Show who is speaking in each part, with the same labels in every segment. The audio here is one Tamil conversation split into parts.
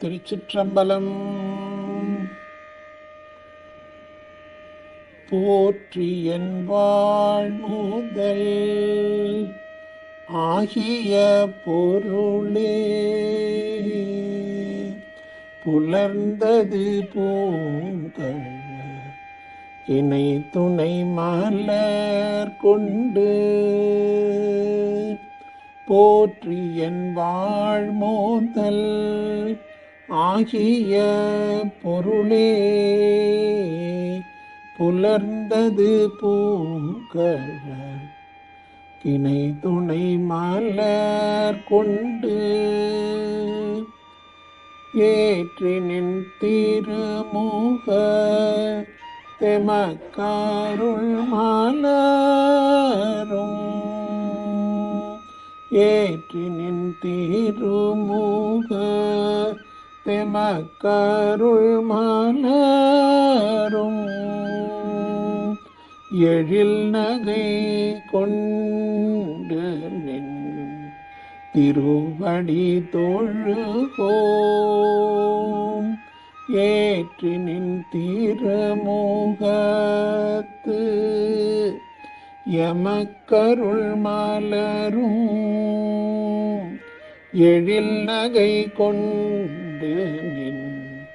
Speaker 1: திருச்சிற்றம்பலம். போற்றி என் வாழ்முதல் ஆகிய பொருளே. புலர்ந்தது பூங்கள் இணை துணை மலர் கொண்டு. போற்றி என் வாழ்மோதல் ஆகிய பொருளே புலர்ந்தது பூங்கழல். கிணை துணை மலர் கொண்டு ஏற்றினின் திருமுக தெமக்காருள் மலரும். ஏற்றினின் திருமுக தெமக்கருள் மலரும் எழில் நகை கொண்டு நின் திருவடி தொழுகோம். ஏற்றி நின் திருமுகத்து யமக்கருள் மலரும் எழில் நகை கொண்டு நின்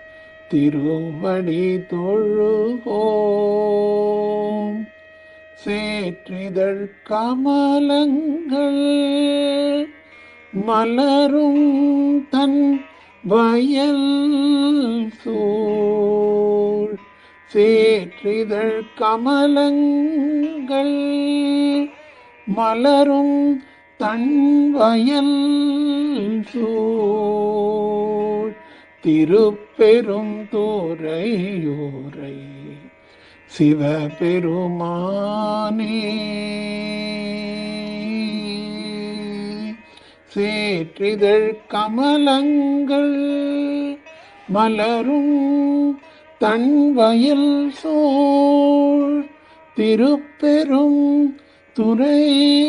Speaker 1: திருவடி தொழுகோம். சேற்றிதழ் கமலங்கள் மலரும் தன் வயல் சூழ். சேற்றிதழ் கமலங்கள் மலரும் தன் வயல் சூழ். திருப்பெரும் தூரையூரை சிவபெருமானே. சேற்றிதழ் கமலங்கள் மலரும் தன்வயல் சோழ் திருப்பெரும் துறையூரே.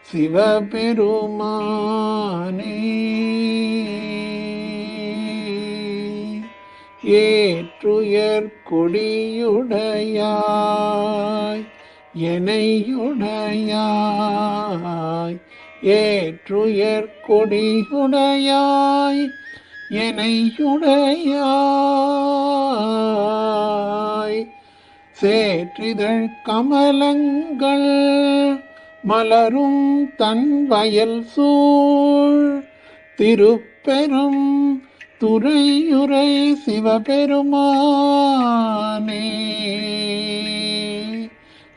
Speaker 1: சிவபெருமானே. ஏற்றுயர் கொடியுடையாய் எனையுடையாய் ஏற்றுயர் கொடியுடையாய் எனையுடையாய். சேற்றிதழ் கமலங்கள் மலரும் தன் வயல் சூழ் திருப்பெரும் துறையுரை சிவபெருமானே.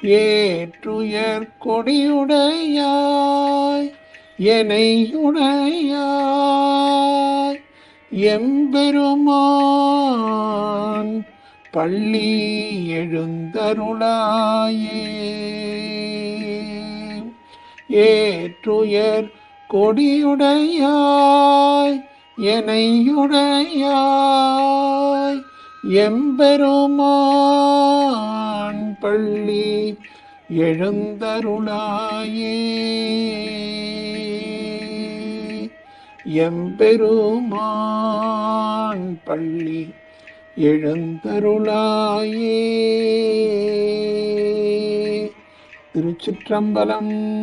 Speaker 1: ஏற்றுயர் கொடியுடையாய் எனையுடையாய். எம்பெருமான் பள்ளி எழுந்தருளாயே. ஏற்றுயர் கொடியுடையாய் எனையுடையாய் எம்பெருமான் பள்ளி எழுந்தருளாயே. எம்பெருமான் பள்ளி எழுந்தருளாயே. திருச்சிற்றம்பலம்